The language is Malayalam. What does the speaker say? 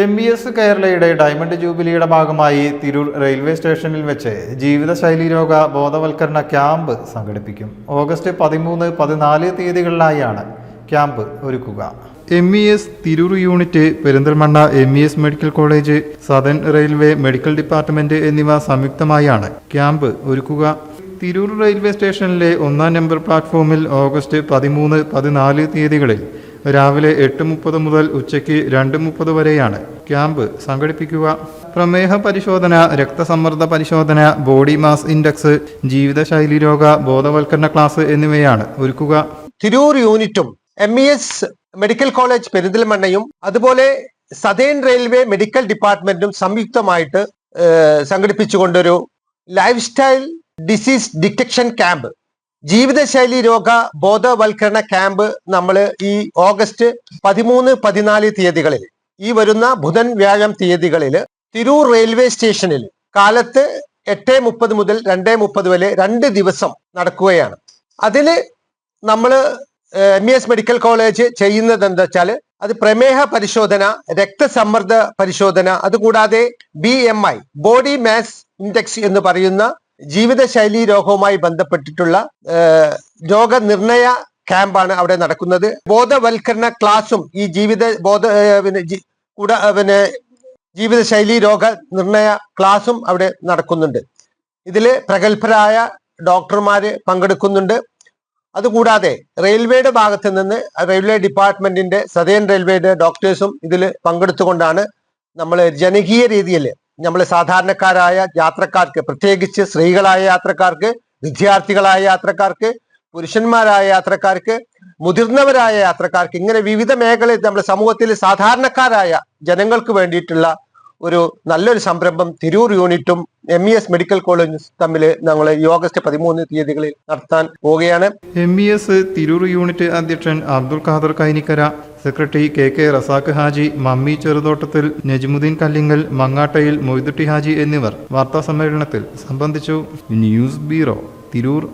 എം ബി എസ് കേരളയുടെ ഡയമണ്ട് ജൂബിലിയുടെ ഭാഗമായി തിരൂർ റെയിൽവേ സ്റ്റേഷനിൽ വെച്ച് ജീവിതശൈലി രോഗ ബോധവൽക്കരണ ക്യാമ്പ് സംഘടിപ്പിക്കും. ഓഗസ്റ്റ് പതിമൂന്ന് പതിനാല് തീയതികളിലായാണ് ക്യാമ്പ് ഒരുക്കുക. M E S Tirur unit Perinthalmanna M E S medical college southern railway medical department എന്നിവ സംയുക്തമായാണ് ക്യാമ്പ് ഒരുക്കുക. തിരൂർ റെയിൽവേ സ്റ്റേഷനിലെ ഒന്നാം നമ്പർ പ്ലാറ്റ്ഫോമിൽ ഓഗസ്റ്റ് പതിമൂന്ന് പതിനാല് തീയതികളിൽ രാവിലെ എട്ട് മുപ്പത് മുതൽ ഉച്ചയ്ക്ക് രണ്ട് മുപ്പത് വരെയാണ് ക്യാമ്പ് സംഘടിപ്പിക്കുക. പ്രമേഹ പരിശോധന രക്തസമ്മർദ്ദ പരിശോധന ബോഡി മാസ് ഇൻഡെക്സ് ജീവിതശൈലി രോഗ ബോധവൽക്കരണ ക്ലാസ് എന്നിവയാണ് ഒരുക്കുക. തിരൂർ യൂണിറ്റും M E S medical college പെരിന്തൽമണ്ണയും അതുപോലെ സതേൺ റെയിൽവേ മെഡിക്കൽ ഡിപ്പാർട്ട്മെന്റും സംയുക്തമായിട്ട് സംഘടിപ്പിച്ചുകൊണ്ടൊരു lifestyle disease detection camp ജീവിതശൈലി രോഗ ബോധവൽക്കരണ ക്യാമ്പ് നമ്മൾ ഈ ഓഗസ്റ്റ് പതിമൂന്ന് പതിനാല് തീയതികളിൽ ഈ വരുന്ന ബുധൻ വ്യാഴം തീയതികളിൽ തിരൂർ റെയിൽവേ സ്റ്റേഷനിൽ കാലത്ത് എട്ട് മുപ്പത് മുതൽ രണ്ട് മുപ്പത് വരെ രണ്ട് ദിവസം നടക്കുകയാണ്. അതിൽ നമ്മൾ എം എസ് മെഡിക്കൽ കോളേജ് ചെയ്യുന്നത് എന്താ വെച്ചാൽ അത് പ്രമേഹ പരിശോധന രക്തസമ്മർദ്ദ പരിശോധന അതുകൂടാതെ B M I body mass index എന്ന് പറയുന്ന ജീവിതശൈലി രോഗവുമായി ബന്ധപ്പെട്ടിട്ടുള്ള രോഗനിർണയ ക്യാമ്പാണ് അവിടെ നടക്കുന്നത്. ബോധവൽക്കരണ ക്ലാസും ഈ ജീവിത ബോധ പിന്നെ കൂടെ പിന്നെ ജീവിതശൈലി രോഗ നിർണയ ക്ലാസും അവിടെ നടക്കുന്നുണ്ട്. ഇതിൽ പ്രഗത്ഭരായ ഡോക്ടർമാര് പങ്കെടുക്കുന്നുണ്ട്. അതുകൂടാതെ റെയിൽവേയുടെ ഭാഗത്ത് നിന്ന് റെയിൽവേ ഡിപ്പാർട്ട്മെന്റിന്റെ സതേൺ റെയിൽവേയുടെ ഡോക്ടേഴ്സും ഇതിൽ പങ്കെടുത്തുകൊണ്ടാണ് നമ്മൾ ജനകീയ രീതിയിൽ നമ്മൾ സാധാരണക്കാരായ യാത്രക്കാർക്ക് പ്രത്യേകിച്ച് സ്ത്രീകളായ യാത്രക്കാർക്ക് വിദ്യാർത്ഥികളായ യാത്രക്കാർക്ക് പുരുഷന്മാരായ യാത്രക്കാർക്ക് മുതിർന്നവരായ യാത്രക്കാർക്ക് ഇങ്ങനെ വിവിധ മേഖലയിൽ നമ്മുടെ സമൂഹത്തിൽ സാധാരണക്കാരായ ജനങ്ങൾക്ക് വേണ്ടിയിട്ടുള്ള ഒരു നല്ലൊരു സംരംഭം തിരൂർ യൂണിറ്റും എം ഇ എസ് മെഡിക്കൽ കോളേജും തമ്മിൽ ഞങ്ങൾ ഈ ഓഗസ്റ്റ് പതിമൂന്ന് തീയതികളിൽ നടത്താൻ പോവുകയാണ്. M E S Tirur unit അധ്യക്ഷൻ Abdul Khader Kainikkara. Secretary K K Razak Haji Mammi Cheruthottathil Najmuddin Kallingal Mangattayil Moidutty Haji എന്നിവർ വാർത്താ സമ്മേളനത്തിൽ സംബന്ധിച്ചു. News bureau Tirur.